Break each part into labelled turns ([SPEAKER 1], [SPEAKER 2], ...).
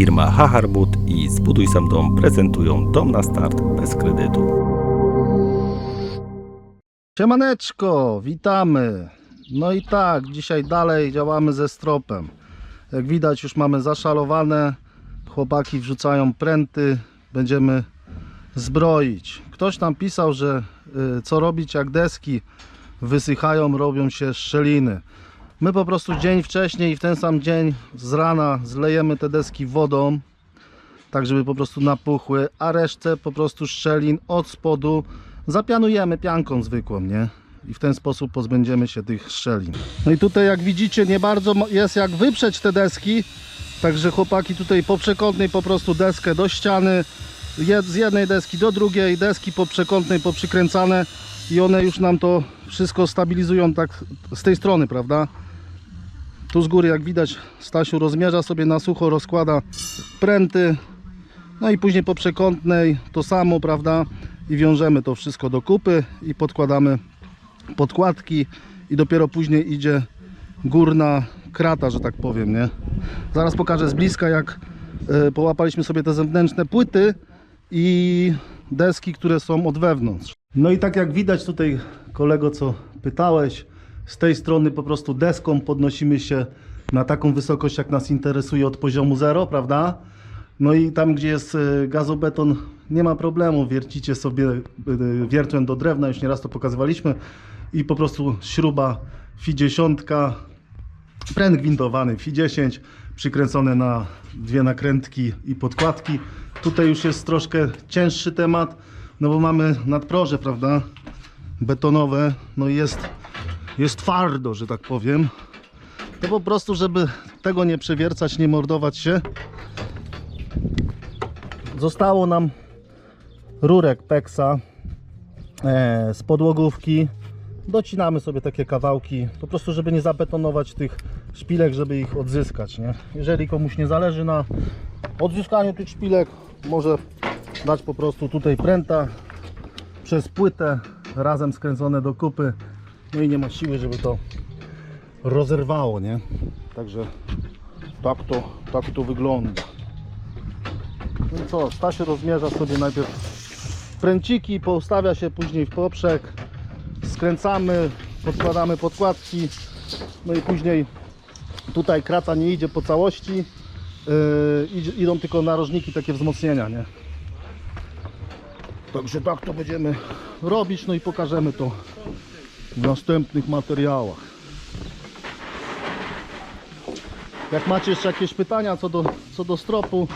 [SPEAKER 1] Firma Haharbut i Zbuduj Sam Dom prezentują Dom na Start bez kredytu.
[SPEAKER 2] Siemaneczko, witamy. No i tak, dzisiaj dalej działamy ze stropem. Jak widać już mamy zaszalowane. Chłopaki wrzucają pręty, będziemy zbroić. Ktoś tam pisał, że y, co robić jak deski wysychają, robią się szczeliny. My po prostu dzień wcześniej, w ten sam dzień z rana zlejemy te deski wodą, tak żeby po prostu napuchły, a resztę po prostu szczelin od spodu zapianujemy pianką zwykłą, nie? I w ten sposób pozbędziemy się tych szczelin. No i tutaj jak widzicie nie bardzo jest jak wyprzeć te deski, także chłopaki tutaj po przekątnej po prostu deskę do ściany, z jednej deski do drugiej, deski po przekątnej poprzykręcane i one już nam to wszystko stabilizują tak z tej strony, prawda? Tu z góry jak widać Stasiu rozmierza sobie na sucho, rozkłada pręty, no i później po przekątnej to samo, prawda? I wiążemy to wszystko do kupy i podkładamy podkładki i dopiero później idzie górna krata, że tak powiem, nie? Zaraz pokażę z bliska jak e, połapaliśmy sobie te zewnętrzne płyty i deski, które są od wewnątrz. No i tak jak widać tutaj kolego, co pytałeś, z tej strony po prostu deską podnosimy się na taką wysokość, jak nas interesuje od poziomu zero, prawda? No i tam, gdzie jest e, gazobeton, nie ma problemu. Wiercicie sobie e, wiertłem do drewna, już nieraz to pokazywaliśmy. I po prostu śruba FI 10, pręt gwintowany FI 10, przykręcone na dwie nakrętki i podkładki. Tutaj już jest troszkę cięższy temat, no bo mamy nadproże, prawda? Betonowe, no i jest, jest twardo, że tak powiem. To po prostu, żeby tego nie przewiercać, nie mordować się, zostało nam rurek Pexa e, z podłogówki. Docinamy sobie takie kawałki, po prostu żeby nie zabetonować tych szpilek, żeby ich odzyskać. Nie? Jeżeli komuś nie zależy na odzyskaniu tych szpilek, może dać po prostu tutaj pręta przez płytę razem skręcone do kupy. No i nie ma siły, żeby to rozerwało, nie? Także tak to, tak to wygląda. No i co, Stasiu rozmierza sobie najpierw pręciki, postawia się później w poprzek, skręcamy, podkładamy podkładki, no i później tutaj krata nie idzie po całości, yy, idą tylko narożniki, takie wzmocnienia, nie? Także tak to będziemy robić, no i pokażemy to w następnych materiałach. Jak macie jeszcze jakieś pytania co do, co do stropu,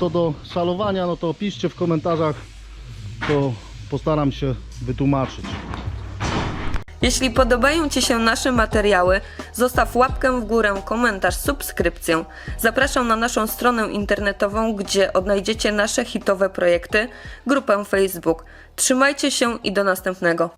[SPEAKER 2] co do szalowania, no to piszcie w komentarzach, to postaram się wytłumaczyć.
[SPEAKER 3] Jeśli podobają Ci się nasze materiały, zostaw łapkę w górę, komentarz, subskrypcję. Zapraszam na naszą stronę internetową, gdzie odnajdziecie nasze hitowe projekty, grupę Facebook. Trzymajcie się i do następnego.